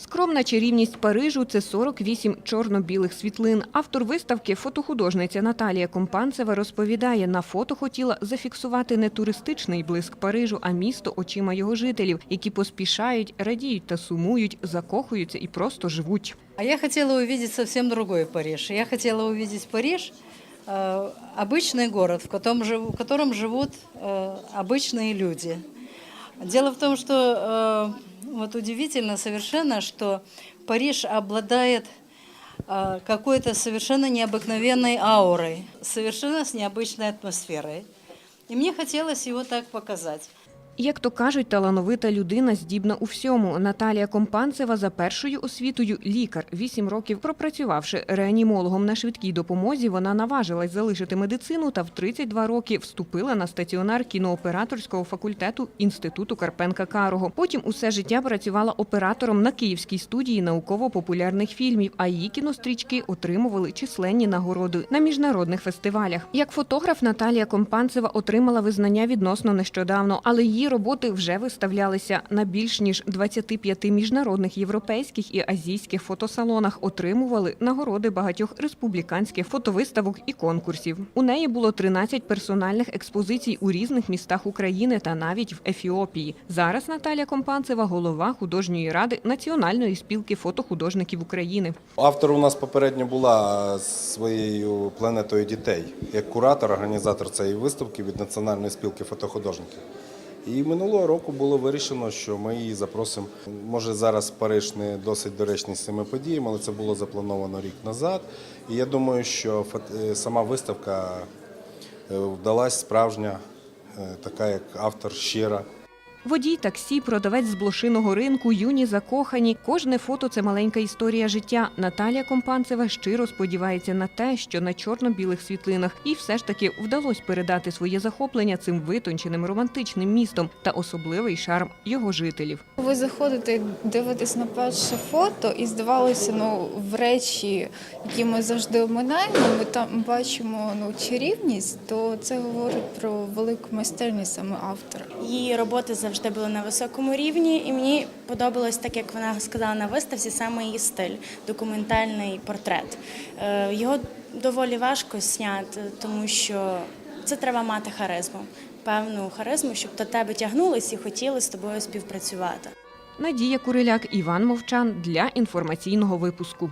Скромна чарівність Парижу це 48 чорно-білих світлин. Автор виставки, фотохудожниця Наталія Компанцева, розповідає, на фото хотіла зафіксувати не туристичний блиск Парижу, а місто очима його жителів, які поспішають, радіють та сумують, закохуються і просто живуть. А я хотела увидеть совсем другой Париж. Я хотела увидеть Париж, э, обычный город, в котором, жив- в котором живут э, обычные люди. Дело в том, что э, вот удивительно совершенно, что Париж обладает э, какой-то совершенно необыкновенной аурой, совершенно с необычной атмосферой. И мне хотелось его так показать. Як то кажуть, талановита людина здібна у всьому. Наталія Компанцева за першою освітою лікар. Вісім років пропрацювавши реанімологом на швидкій допомозі, вона наважилась залишити медицину та в 32 роки вступила на стаціонар кінооператорського факультету Інституту Карпенка Карого. Потім усе життя працювала оператором на Київській студії науково-популярних фільмів, а її кінострічки отримували численні нагороди на міжнародних фестивалях. Як фотограф Наталія Компанцева отримала визнання відносно нещодавно, але її роботи вже виставлялися на більш ніж 25 міжнародних європейських і азійських фотосалонах. Отримували нагороди багатьох республіканських фотовиставок і конкурсів. У неї було 13 персональних експозицій у різних містах України та навіть в Ефіопії. Зараз Наталія Компанцева голова художньої ради Національної спілки фотохудожників України. Автор у нас попередньо була своєю планетою дітей, як куратор, організатор цієї виставки від Національної спілки фотохудожників. І минулого року було вирішено, що ми її запросимо. Може, зараз Париж не досить доречний з цими подіями, але це було заплановано рік назад. І я думаю, що е, сама виставка е, вдалась справжня, е, така як автор щира. Водій таксі, продавець з блошиного ринку, юні закохані. Кожне фото це маленька історія життя. Наталія Компанцева щиро сподівається на те, що на чорно-білих світлинах і все ж таки вдалося передати своє захоплення цим витонченим романтичним містом та особливий шарм його жителів. Ви заходите, дивитесь на перше фото, і здавалося, ну в речі, які ми завжди оминаємо, ми там бачимо ну чарівність, то це говорить про велику майстерність саме автора. Її роботи завжди були на високому рівні, і мені подобалось, так як вона сказала на виставці, саме її стиль документальний портрет. Е, Його доволі важко зняти, тому що це треба мати харизму, певну харизму, щоб до тебе тягнулись і хотіли з тобою співпрацювати. Надія Куриляк, Іван Мовчан для інформаційного випуску.